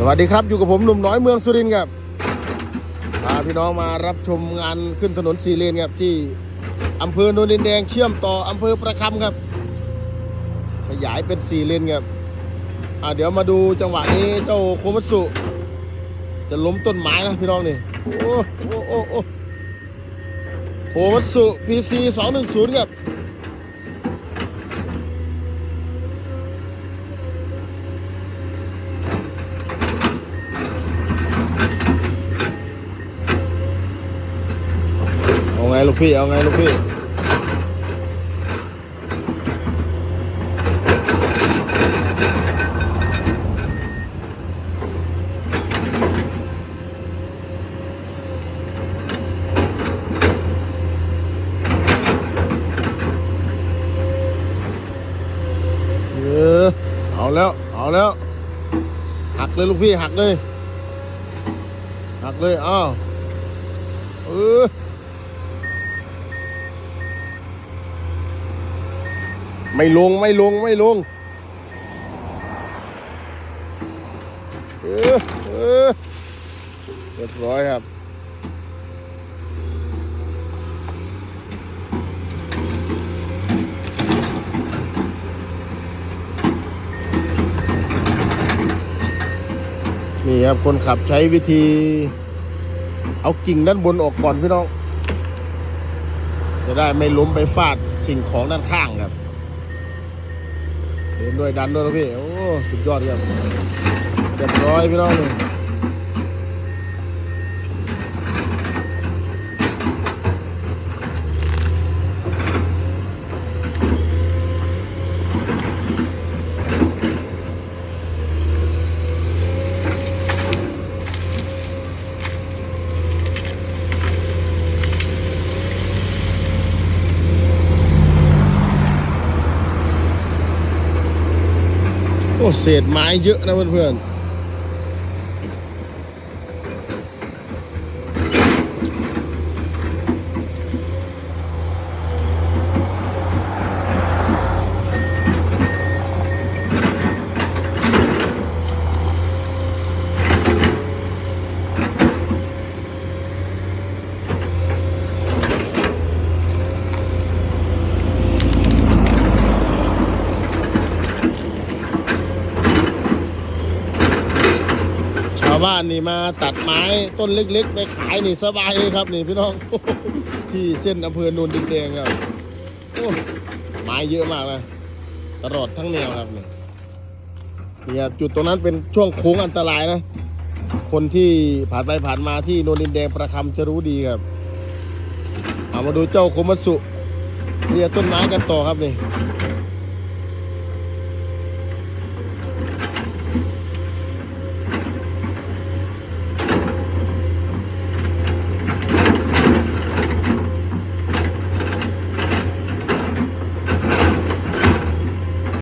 สวัสดีครับอยู่กับผมหนุ่มน้อยเมืองสุรินทร์ครับพาพี่น้องมารับชมงานขึ้นถนนสีเลนครับที่อำเภอโนนดินแดงเชื่อมต่ออำเภอประคำครับ ขยายเป็นสี่เลนครับอ่าเดี๋ยวมาดูจังหวะนี้เจ้าโคมัตสุจะล้มต้นไม้นะพี่น้องนี่โอ้โอ้โอ้โอ้โคมัตสุพีซีสองหนึ่งศูนย์ครับ เอาไงลูกพี่ เอาไงลูกพี่เออเอาแล้ว เอาแล้ว หักเลยลูกพี่หักเลย หักเลย อ้าวเออ ไม่ลงไม่ลงไม่ลงเออเออเรียบร้อยครับนี่ครับ คนขับใช้วิธี เอากิ่งด้านบนออกก่อนพี่น้อง จะได้ไม่ล้มไปฟาดสิ่งของด้านข้างครับ เดินด้วยดันด้วยนะพี่ โอ้ สุดยอดครับเรียบร้อยพี่น้องเลย เศษไม้เยอะนะเพื่อนๆาวบ้านนี่มาตัดไม้ต้นเล็กๆ ไปขายนี่สบายเลยครับนี่พี่น้องที่เส้นอำเภอโนนดินแดงครับโอ้ไม้เยอะมากนะตลอดทั้งแนวครับนี่นี่ครับจุดตรงนั้นเป็นช่วงโค้งอันตรายนะ คนที่ผ่านไปผ่านมาที่โนนดินแดงประคำจะรู้ดีครับเอามาดูเจ้าโคมัสุเรียต้นไม้กันต่อครับนี่